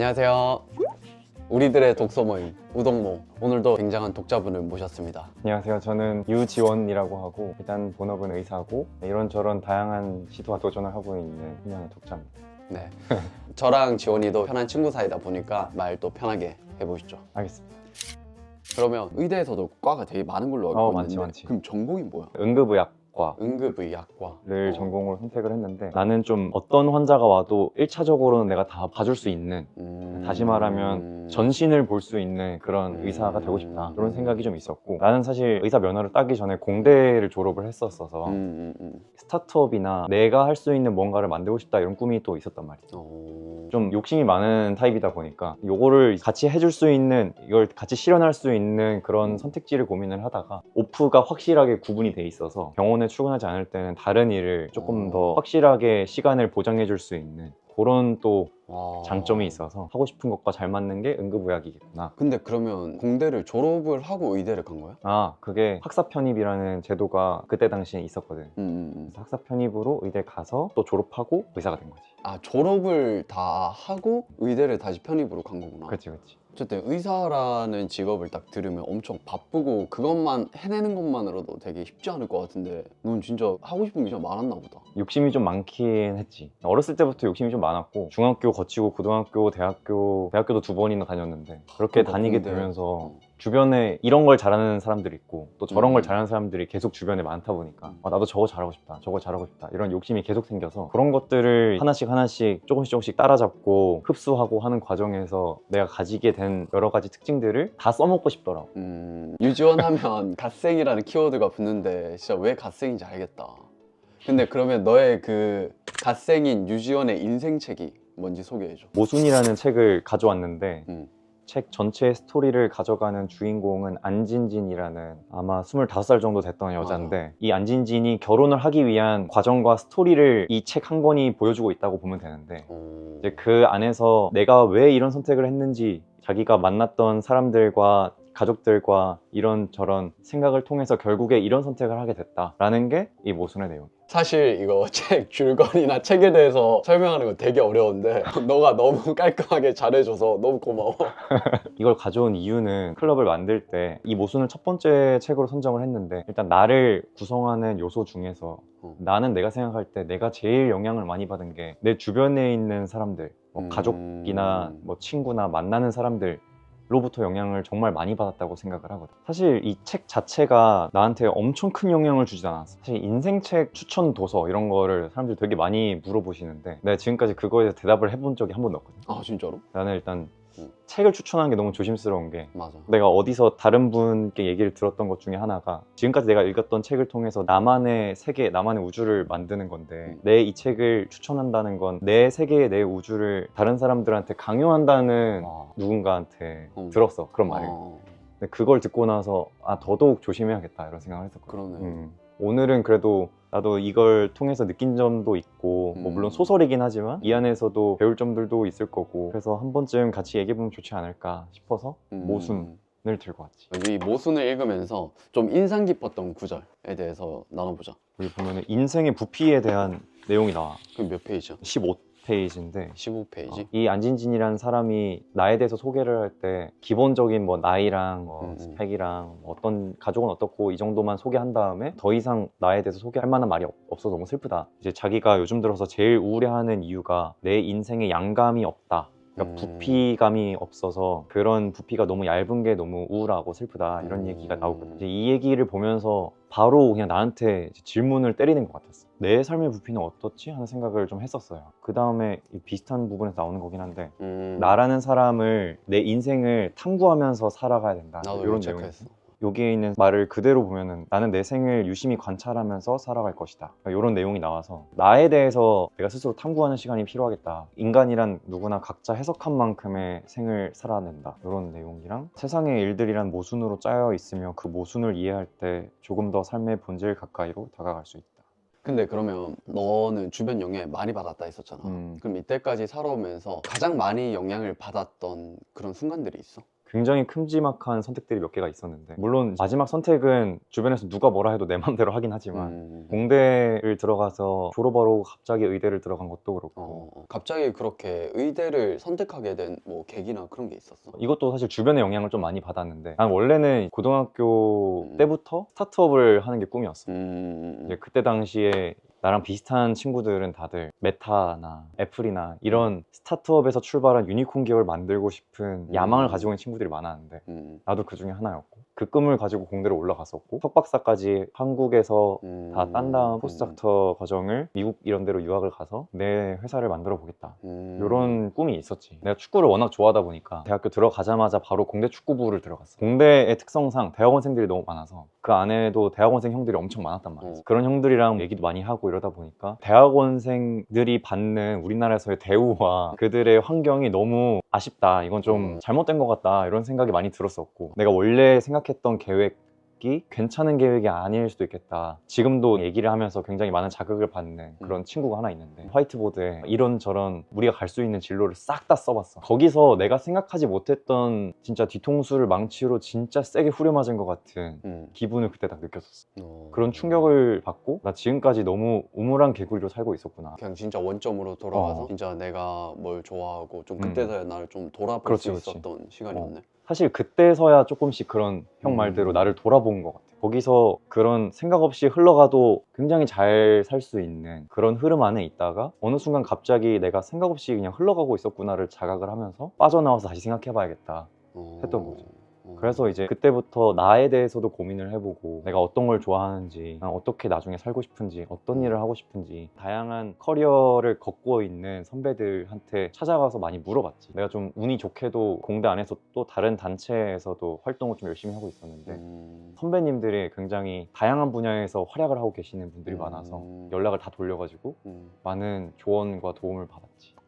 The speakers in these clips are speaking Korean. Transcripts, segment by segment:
안녕하세요. 우리들의 독서 모임 우동모 오늘도 굉장한 독자분을 모셨습니다. 안녕하세요. 저는 유지원이라고 하고 일단 본업은 의사고 이런저런 다양한 시도와 도전을 하고 있는 그냥 독자입니다. 네, 저랑 지원이도 편한 친구 사이다 보니까 말또 편하게 해보시죠. 알겠습니다. 그러면 의대에서도 과가 되게 많은 걸로 알고 어, 있는데 많지, 많지. 그럼 전공이 뭐야? 응급의학 과를 응급의학과. 어. 전공으로 선택을 했는데 나는 좀 어떤 환자가 와도 1차적으로는 내가 다 봐줄 수 있는 음... 다시 말하면 전신을 볼 수 있는 그런 음. 의사가 되고 싶다 그런 생각이 좀 있었고 나는 사실 의사 면허를 따기 전에 공대를 졸업을 했었어서 음, 음, 음. 스타트업이나 내가 할 수 있는 뭔가를 만들고 싶다 이런 꿈이 또 있었단 말이야. 어... 좀 욕심이 많은 타입이다 보니까 요거를 같이 해줄 수 있는 이걸 같이 실현할 수 있는 그런 선택지를 고민을 하다가 오프가 확실하게 구분이 돼 있어서 병원에 출근하지 않을 때는 다른 일을 조금 어. 더 확실하게 시간을 보장해 줄 수 있는 그런 또 와. 장점이 있어서 하고 싶은 것과 잘 맞는 게 응급의학이겠구나 근데 그러면 공대를 졸업을 하고 의대를 간 거야? 아 그게 학사 편입이라는 제도가 그때 당시에 있었거든 음, 음, 음. 그래서 학사 편입으로 의대 가서 또 졸업하고 의사가 된 거지 아 졸업을 다 하고 의대를 다시 편입으로 간 거구나. 그렇지 그렇지 어쨌든 의사라는 직업을 딱 들으면 엄청 바쁘고 그것만 해내는 것만으로도 되게 쉽지 않을 것 같은데 넌 진짜 하고 싶은 게 진짜 많았나 보다. 욕심이 좀 많긴 했지. 어렸을 때부터 욕심이 좀 많았고 중학교 거치고 고등학교, 대학교, 대학교도 두 번이나 다녔는데 그렇게 그러니까 다니게 되면서 어. 주변에 이런 걸 잘하는 사람들이 있고 또 저런 음. 걸 잘하는 사람들이 계속 주변에 많다 보니까 아, 나도 저거 잘하고 싶다, 저거 잘하고 싶다 이런 욕심이 계속 생겨서 그런 것들을 하나씩 하나씩 조금씩 조금씩 따라잡고 흡수하고 하는 과정에서 내가 가지게 된 여러 가지 특징들을 다 써먹고 싶더라고. 음, 유지원 하면 갓생이라는 키워드가 붙는데 진짜 왜 갓생인지 알겠다. 근데 그러면 너의 그 갓생인 유지원의 인생책이 뭔지 소개해줘. 모순이라는 책을 가져왔는데 음. 책 전체의 스토리를 가져가는 주인공은 안진진이라는 아마 25살 정도 됐던 여자인데 이 안진진이 결혼을 하기 위한 과정과 스토리를 이 책 한 권이 보여주고 있다고 보면 되는데 어... 이제 그 안에서 내가 왜 이런 선택을 했는지 자기가 만났던 사람들과 가족들과 이런 저런 생각을 통해서 결국에 이런 선택을 하게 됐다라는 게 이 모순의 내용. 사실 이거 책 줄거리나 책에 대해서 설명하는 거 되게 어려운데 너가 너무 깔끔하게 잘해줘서 너무 고마워. 이걸 가져온 이유는 클럽을 만들 때 이 모순을 첫 번째 책으로 선정을 했는데 일단 나를 구성하는 요소 중에서 어. 나는 내가 생각할 때 내가 제일 영향을 많이 받은 게 내 주변에 있는 사람들 뭐 음. 가족이나 뭐 친구나 만나는 사람들 로부터 영향을 정말 많이 받았다고 생각을 하거든. 사실 이 책 자체가 나한테 엄청 큰 영향을 주진 않았어. 사실 인생책 추천 도서 이런 거를 사람들이 되게 많이 물어보시는데 내가 지금까지 그거에 대해서 대답을 해본 적이 한 번도 없거든. 아 진짜로? 나는 일단 음. 책을 추천하는 게 너무 조심스러운 게 맞아. 내가 어디서 다른 분께 얘기를 들었던 것 중에 하나가 지금까지 내가 읽었던 책을 통해서 나만의 세계, 나만의 우주를 만드는 건데 음. 내이 책을 추천한다는 건 내 세계, 내 우주를 다른 사람들한테 강요한다는 와. 누군가한테 음. 들었어 그런 말을 어, 근데 그걸 듣고 나서 아 더더욱 조심해야겠다 이런 생각을 했었거든 그러네. 음. 오늘은 그래도 나도 이걸 통해서 느낀 점도 있고 뭐 음. 물론 소설이긴 하지만 이 안에서도 배울 점들도 있을 거고 그래서 한 번쯤 같이 얘기해보면 좋지 않을까 싶어서 음. 모순 을 들고 왔지 이 모순을 읽으면서 좀 인상 깊었던 구절에 대해서 나눠보자. 여기 보면은 인생의 부피에 대한 내용이 나와 그럼 몇 페이지야? 15 페이지인데 15페이지? 이 안진진이라는 사람이 나에 대해서 소개를 할 때 기본적인 뭐 나이랑 뭐 음, 음. 스펙이랑 뭐 어떤 가족은 어떻고 이 정도만 소개한 다음에 더 이상 나에 대해서 소개할 만한 말이 없- 없어서 너무 슬프다. 이제 자기가 요즘 들어서 제일 우울해하는 이유가 내 인생에 양감이 없다. 그러니까 음. 부피감이 없어서 그런 부피가 너무 얇은 게 너무 우울하고 슬프다 이런 음. 얘기가 나오거든. 이제 이 얘기를 보면서 바로 그냥 나한테 질문을 때리는 것 같았어. 내 삶의 부피는 어떻지 하는 생각을 좀 했었어요. 그 다음에 비슷한 부분에서 나오는 거긴 한데 음. 나라는 사람을 내 인생을 탐구하면서 살아가야 된다. 나도 이런 이런 내용. 체크했어. 여기에 있는 말을 그대로 보면은 나는 내 생을 유심히 관찰하면서 살아갈 것이다. 이런 내용이 나와서 나에 대해서 내가 스스로 탐구하는 시간이 필요하겠다. 인간이란 누구나 각자 해석한 만큼의 생을 살아낸다. 이런 내용이랑 세상의 일들이란 모순으로 짜여 있으며 그 모순을 이해할 때 조금 더 삶의 본질 가까이로 다가갈 수 있다. 근데 그러면 너는 주변 영향 많이 받았다 했었잖아. 음. 그럼 이때까지 살아오면서 가장 많이 영향을 받았던 그런 순간들이 있어? 굉장히 큼지막한 선택들이 몇 개가 있었는데 물론 마지막 선택은 주변에서 누가 뭐라 해도 내 맘대로 하긴 하지만 음. 공대를 들어가서 졸업하고 갑자기 의대를 들어간 것도 그렇고 어, 갑자기 그렇게 의대를 선택하게 된 뭐 계기나 그런 게 있었어? 이것도 사실 주변의 영향을 좀 많이 받았는데 난 원래는 고등학교 음. 때부터 스타트업을 하는 게 꿈이었어 음. 이제 그때 당시에 나랑 비슷한 친구들은 다들 메타나 애플이나 이런 스타트업에서 출발한 유니콘 기업을 만들고 싶은 야망을 음. 가지고 있는 친구들이 많았는데 음. 나도 그 중에 하나였고 그 꿈을 가지고 공대로 올라갔었고 석박사까지 한국에서 음. 다딴 다음 포스닥터 과정을 미국 이런 데로 유학을 가서 내 회사를 만들어 보겠다 음. 이런 꿈이 있었지 내가 축구를 워낙 좋아하다 보니까 대학교 들어가자마자 바로 공대 축구부를 들어갔어 공대의 특성상 대학원생들이 너무 많아서 그 안에도 대학원생 형들이 엄청 많았단 말이야 어. 그런 형들이랑 얘기도 많이 하고 이러다 보니까 대학원생들이 받는 우리나라에서의 대우와 그들의 환경이 너무 아쉽다 이건 좀 음. 잘못된 것 같다 이런 생각이 많이 들었었고 내가 원래 생각했던 계획 이 괜찮은 계획이 아닐 수도 있겠다. 지금도 얘기를 하면서 굉장히 많은 자극을 받는 그런 친구가 하나 있는데 화이트보드에 이런저런 우리가 갈 수 있는 진로를 싹 다 써봤어. 거기서 내가 생각하지 못했던 진짜 뒤통수를 망치로 진짜 세게 후려맞은 것 같은 음. 기분을 그때 딱 느꼈었어. 어. 그런 충격을 받고 나 지금까지 너무 우물한 개구리로 살고 있었구나. 그냥 진짜 원점으로 돌아가서 어. 진짜 내가 뭘 좋아하고 좀 음. 그때서야 나를 좀 돌아볼 그렇지, 수 그렇지. 있었던 시간이었네. 사실 그때서야 조금씩 그런 형 음. 말대로 나를 돌아본 것 같아. 거기서 그런 생각 없이 흘러가도 굉장히 잘 살 수 있는 그런 흐름 안에 있다가 어느 순간 갑자기 내가 생각 없이 그냥 흘러가고 있었구나를 자각을 하면서 빠져나와서 다시 생각해봐야겠다. 어. 했던 거죠. 어. 그래서 이제 그때부터 나에 대해서도 고민을 해보고 내가 어떤 걸 좋아하는지 난 어떻게 나중에 살고 싶은지 어떤 일을 하고 싶은지 다양한 커리어를 걷고 있는 선배들한테 찾아가서 많이 물어봤지 내가 좀 운이 좋게도 공대 안에서 또 다른 단체에서도 활동을 좀 열심히 하고 있었는데 음. 선배님들이 굉장히 다양한 분야에서 활약을 하고 계시는 분들이 음. 많아서 연락을 다 돌려가지고 음. 많은 조언과 도움을 받았지 와.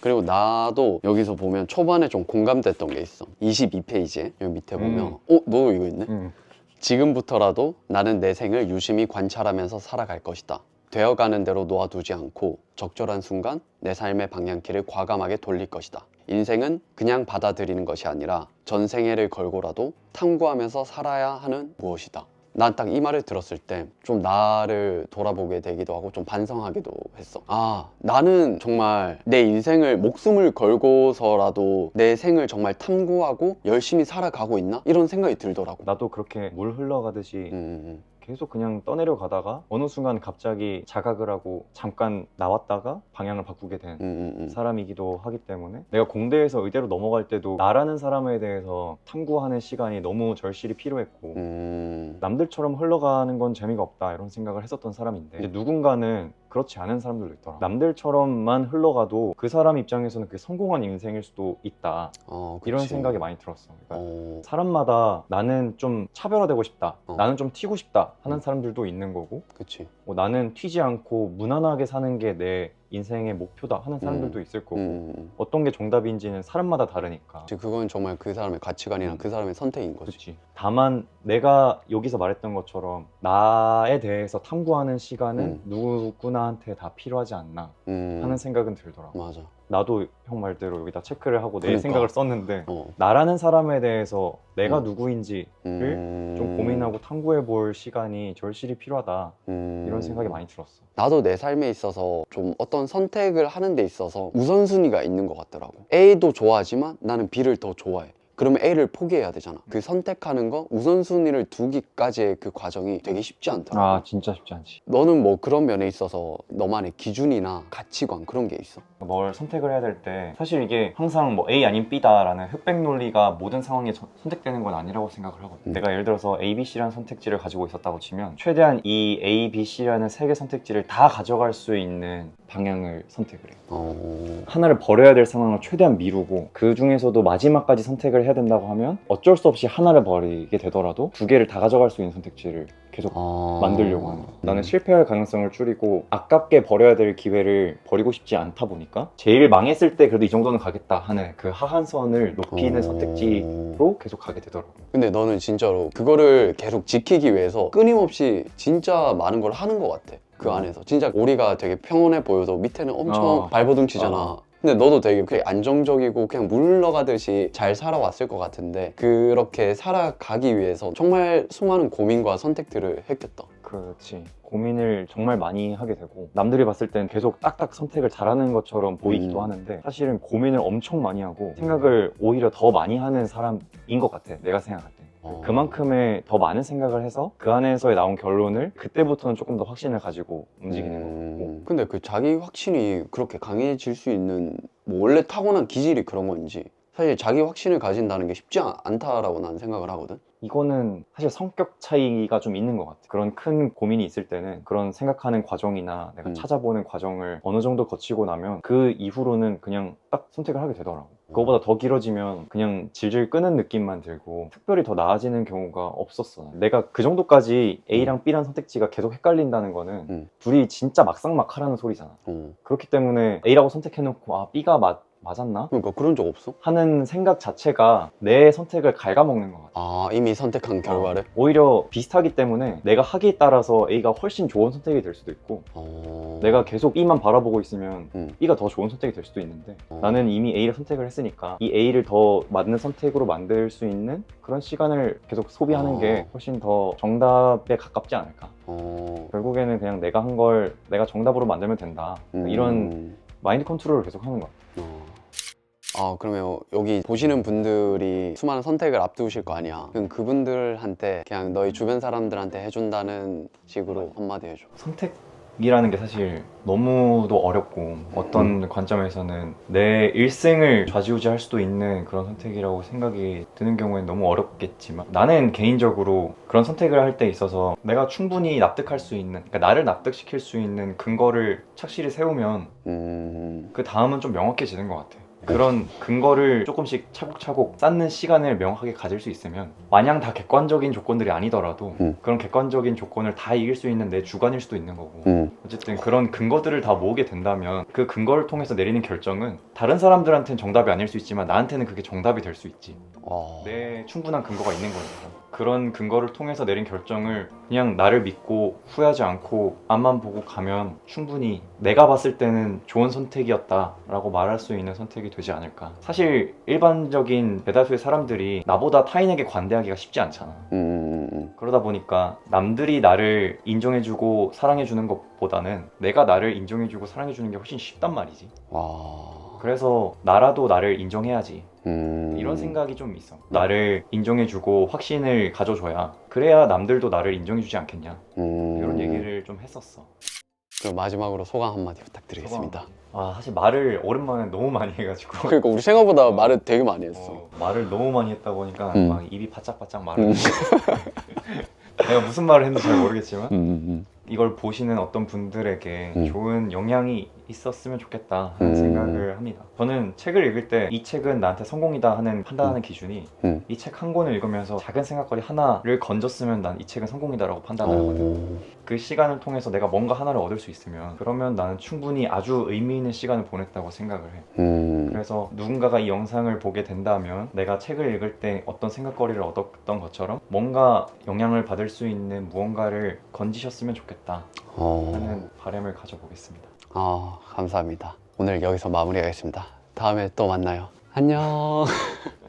그리고 나도 여기서 보면 초반에 좀 공감됐던 게 있어. 22페이지에 여기 밑에 보면 음. 어? 너 이거 있네? 음. 지금부터라도 나는 내 생을 유심히 관찰하면서 살아갈 것이다. 되어가는 대로 놓아두지 않고 적절한 순간 내 삶의 방향키를 과감하게 돌릴 것이다. 인생은 그냥 받아들이는 것이 아니라 전생애를 걸고라도 탐구하면서 살아야 하는 무엇이다. 난 딱 이 말을 들었을 때 좀 나를 돌아보게 되기도 하고 좀 반성하기도 했어. 아, 나는 정말 내 인생을 목숨을 걸고서라도 내 생을 정말 탐구하고 열심히 살아가고 있나? 이런 생각이 들더라고. 나도 그렇게 물 흘러가듯이 음, 음, 계속 그냥 떠내려 가다가 어느 순간 갑자기 자각을 하고 잠깐 나왔다가 방향을 바꾸게 된 음, 음, 음. 사람이기도 하기 때문에 내가 공대에서 의대로 넘어갈 때도 나라는 사람에 대해서 탐구하는 시간이 너무 절실히 필요했고 음, 남들처럼 흘러가는 건 재미가 없다 이런 생각을 했었던 사람인데 이제 누군가는 그렇지 않은 사람들도 있더라 남들처럼만 흘러가도 그 사람 입장에서는 그게 성공한 인생일 수도 있다 어, 이런 그치. 생각이 많이 들었어 그러니까 어, 사람마다 나는 좀 차별화되고 싶다 어. 나는 좀 튀고 싶다 하는 음. 사람들도 있는 거고 그치. 뭐 나는 튀지 않고 무난하게 사는 게내 인생의 목표다 하는 사람들도 있을 거고 음, 음. 어떤 게 정답인지는 사람마다 다르니까 그치, 그건 정말 그 사람의 가치관이나 음. 그 사람의 선택인 거지. 그렇지 다만 내가 여기서 말했던 것처럼 나에 대해서 탐구하는 시간은 음. 누구나한테 다 필요하지 않나 음, 하는 생각은 들더라고 맞아. 나도 형 말대로 여기다 체크를 하고 내 그러니까. 생각을 썼는데 어, 나라는 사람에 대해서 내가 음. 누구인지 음, 좀 고민하고 탐구해 볼 시간이 절실히 필요하다 음. 이런 생각이 많이 들었어 나도 내 삶에 있어서 좀 어떤 선택을 하는 데 있어서 우선순위가 있는 것 같더라고. A도 좋아하지만 나는 B를 더 좋아해. 그러면 A를 포기해야 되잖아. 그 선택하는 거 우선순위를 두기까지의 그 과정이 되게 쉽지 않더라고. 아 진짜 쉽지 않지 너는 뭐 그런 면에 있어서 너만의 기준이나 가치관 그런 게 있어? 뭘 선택을 해야 될 때 사실 이게 항상 뭐 A 아닌 B다라는 흑백 논리가 모든 상황에 저- 선택되는 건 아니라고 생각을 하거든 음. 내가 예를 들어서 A, B, C라는 선택지를 가지고 있었다고 치면 최대한 이 A, B, C라는 세 개 선택지를 다 가져갈 수 있는 방향을 선택을 해 어... 하나를 버려야 될 상황을 최대한 미루고 그 중에서도 마지막까지 선택을 해야 된다고 하면 어쩔 수 없이 하나를 버리게 되더라도 두 개를 다 가져갈 수 있는 선택지를 계속 아... 만들려고 하는 거야. 나는 음. 실패할 가능성을 줄이고 아깝게 버려야 될 기회를 버리고 싶지 않다 보니까 제일 망했을 때 그래도 이 정도는 가겠다 하는 그 하한선을 높이는 어... 선택지로 계속 가게 되더라고. 근데 너는 진짜로 그거를 계속 지키기 위해서 끊임없이 진짜 많은 걸 하는 것 같아. 그 어. 안에서 진짜 우리가 되게 평온해 보여도 밑에는 엄청 어. 발버둥 치잖아. 어. 근데 너도 되게 그냥 안정적이고 그냥 물 흘러가듯이 잘 살아왔을 것 같은데 그렇게 살아가기 위해서 정말 수많은 고민과 선택들을 했겠다. 그렇지. 고민을 정말 많이 하게 되고 남들이 봤을 땐 계속 딱딱 선택을 잘하는 것처럼 보이기도 음. 하는데 사실은 고민을 엄청 많이 하고 생각을 오히려 더 많이 하는 사람인 것 같아. 내가 생각할 때. 어. 그만큼의 더 많은 생각을 해서 그 안에서 나온 결론을 그때부터는 조금 더 확신을 가지고 움직이는 거고 음, 근데 그 자기 확신이 그렇게 강해질 수 있는 뭐 원래 타고난 기질이 그런 건지 사실 자기 확신을 가진다는 게 쉽지 않- 않다라고 나는 생각을 하거든. 이거는 사실 성격 차이가 좀 있는 것 같아. 그런 큰 고민이 있을 때는 그런 생각하는 과정이나 내가 음. 찾아보는 과정을 어느 정도 거치고 나면 그 이후로는 그냥 딱 선택을 하게 되더라고. 그거보다 더 길어지면 그냥 질질 끄는 느낌만 들고 특별히 더 나아지는 경우가 없었어. 내가 그 정도까지 A랑 B란 선택지가 계속 헷갈린다는 거는 음. 둘이 진짜 막상막하라는 소리잖아. 어. 그렇기 때문에 A라고 선택해놓고 아 B가 맞, 맞았나? 그러니까 그런 적 없어? 하는 생각 자체가 내 선택을 갉아먹는 것 같아. 아 이미 선택한 결과를. 오히려 비슷하기 때문에 내가 하기에 따라서 A가 훨씬 좋은 선택이 될 수도 있고 어... 내가 계속 B만 바라보고 있으면 음. B가 더 좋은 선택이 될 수도 있는데 어. 나는 이미 A를 선택을 했으니까 이 A를 더 맞는 선택으로 만들 수 있는 그런 시간을 계속 소비하는 어. 게 훨씬 더 정답에 가깝지 않을까 어... 결국에는 그냥 내가 한 걸 내가 정답으로 만들면 된다 음. 이런 마인드 컨트롤을 계속 하는 것 같아 어. 아 그러면 여기 보시는 분들이 수많은 선택을 앞두실 거 아니야. 그럼 그분들한테 그냥 너희 주변 사람들한테 해준다는 식으로 한마디 해줘. 선택이라는 게 사실 너무도 어렵고 어떤 관점에서는 내 일생을 좌지우지할 수도 있는 그런 선택이라고 생각이 드는 경우엔 너무 어렵겠지만 나는 개인적으로 그런 선택을 할 때 있어서 내가 충분히 납득할 수 있는 그러니까 나를 납득시킬 수 있는 근거를 착실히 세우면 음... 그 다음은 좀 명확해지는 것 같아요. 그런 근거를 조금씩 차곡차곡 쌓는 시간을 명확하게 가질 수 있으면 마냥 다 객관적인 조건들이 아니더라도 음. 그런 객관적인 조건을 다 이길 수 있는 내 주관일 수도 있는 거고 음... 어쨌든 그런 근거들을 다 모으게 된다면 그 근거를 통해서 내리는 결정은 다른 사람들한테는 정답이 아닐 수 있지만 나한테는 그게 정답이 될 수 있지. 어... 내 충분한 근거가 있는 거니까. 그런 근거를 통해서 내린 결정을 그냥 나를 믿고 후회하지 않고 앞만 보고 가면 충분히 내가 봤을 때는 좋은 선택이었다라고 말할 수 있는 선택이 되지 않을까. 사실 일반적인 대다수의 사람들이 나보다 타인에게 관대하기가 쉽지 않잖아. 음... 음... 그러다 보니까 남들이 나를 인정해주고 사랑해주는 것보다는 내가 나를 인정해주고 사랑해주는 게 훨씬 쉽단 말이지. 와... 그래서 나라도 나를 인정해야지. 음... 이런 생각이 좀 있어. 나를 인정해주고 확신을 가져줘야 그래야 남들도 나를 인정해주지 않겠냐. 음... 이런 얘기를 좀 했었어. 그럼 마지막으로 소감 한마디 부탁드리겠습니다. 아 사실 말을 오랜만에 너무 많이 해가지고 그러니까 우리 생각보다 말을 되게 많이 했어. 어, 말을 너무 많이 했다 보니까 음. 막 입이 바짝바짝 말을. 음. 내가 무슨 말을 했는지 잘 모르겠지만 음... 음... 이걸 보시는 어떤 분들에게 음. 좋은 영향이 있었으면 좋겠다 하는 음. 생각을 합니다. 저는 책을 읽을 때 이 책은 나한테 성공이다 하는 판단하는 기준이 음. 이 책 한 권을 읽으면서 작은 생각거리 하나를 건졌으면 난 이 책은 성공이다라고 판단을 하거든. 어... 그 시간을 통해서 내가 뭔가 하나를 얻을 수 있으면 그러면 나는 충분히 아주 의미 있는 시간을 보냈다고 생각을 해. 음... 그래서 누군가가 이 영상을 보게 된다면 내가 책을 읽을 때 어떤 생각거리를 얻었던 것처럼 뭔가 영향을 받을 수 있는 무언가를 건지셨으면 좋겠다 어... 하는 바람을 가져보겠습니다. 아, 감사합니다. 오늘 여기서 마무리하겠습니다. 다음에 또 만나요. 안녕.